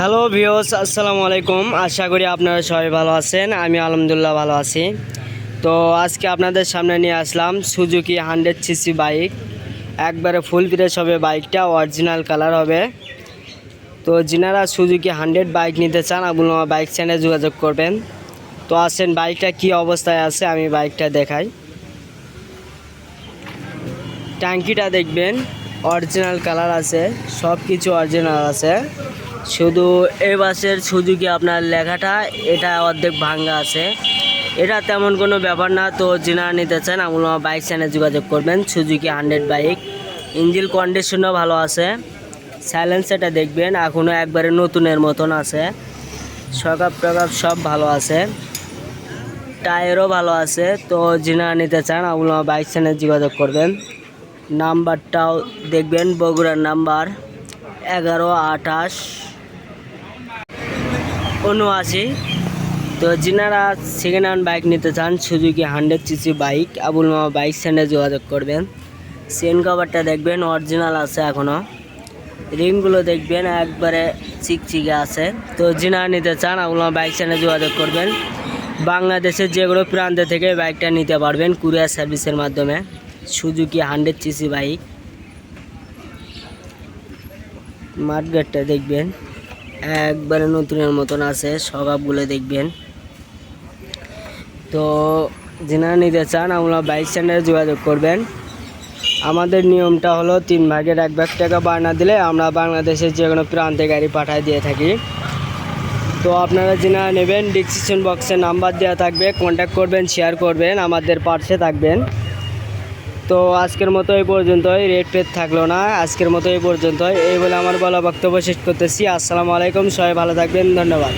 Hello ভিওস আসসালামু আলাইকুম। আশা করি আপনারা সবাই ভালো আছেন। আমি আলহামদুলিল্লাহ ভালো আছি। তো আজকে আপনাদের সামনে নিয়ে আসলাম সুজুকি হান্ড্রেড সিসি বাইক একবারে ফুল ফ্রেশ হবে বাইকটা অরিজিনাল কালার হবে। তো যিনারা সুজুকি হান্ড্রেড বাইক নিতে চান আপনি আমার বাইক চ্যানেলে যোগাযোগ করবেন। তো আসেন বাইকটা কি অবস্থায় আছে, আমি বাইকটা দেখাই। ট্যাঙ্কিটা দেখবেন অরিজিনাল কালার আছে সব কিছু অরিজিনাল আছে। শুধু এই বাসের সুজুকি আপনার লেখাটা? এটা অর্ধেক ভাঙ্গা আছে। এটা তেমন কোনো ব্যাপার না। তো যিনারা নিতে চান আপনি বাইক চ্যানেলে যোগাযোগ করবেন। সুজুকি হান্ড্রেড বাইক ইঞ্জিন কন্ডিশনও ভালো আছে। সাইলেন্সারটা দেখবেন। এখনও একবারে নতুনের মতন আছে। সকাপ টকাপ সব ভালো আছে। টায়ারও ভালো আছে। তো যিনারা নিতে চান আপনি আমার বাইক চ্যানেলে যোগাযোগ করবেন। নাম্বারটাও দেখবেন। বগুড়ার নাম্বার এগারো আঠাশ। উনআশি তো যিনারা সেকেন্ড হ্যান্ড বাইক নিতে চান Suzuki hundred CC bike Abul মামা বাইক স্ট্যান্ডে যোগাযোগ করবেন। সেন কভারটা দেখবেন অরিজিনাল আছে এখনও রিংগুলো দেখবেন, একবারে চিকচিকে আছে। তো যিনারা নিতে চান আবুল মামা বাইক স্ট্যান্ডে যোগাযোগ করবেন। বাংলাদেশের যে কোনো প্রান্ত থেকে বাইকটা নিতে পারবেন কুরিয়ার সার্ভিসের মাধ্যমে। সুজুকি হান্ড্রেড সিসি বাইক মাঠগাটটা দেখবেন। একবারে নতুনের মতন আছে সকাপগুলো দেখবেন। তো যিনারা নিতে চান, আমরা বাইক স্ট্যান্ডারে যোগাযোগ করবেন। আমাদের নিয়মটা হলো তিন ভাগের এক ভাগ টাকা বায়না দিলে আমরা বাংলাদেশের যে কোনো প্রান্তে গাড়ি পাঠায় দিয়ে থাকি। তো আপনারা যিনারা নেবেন ডিসক্রিপশন বক্সে নাম্বার দেওয়া থাকবে কন্ট্যাক্ট করবেন শেয়ার করবেন, আমাদের পার্শ্বে থাকবেন। তো আজকের মতো এই পর্যন্তই রেট পেট থাকল না, আজকের মতো এই পর্যন্তই। এই বলে আমার বলা বক্তব্য শেষ করতেছি। আসসালামু আলাইকুম, সবাই ভালো থাকবেন, ধন্যবাদ।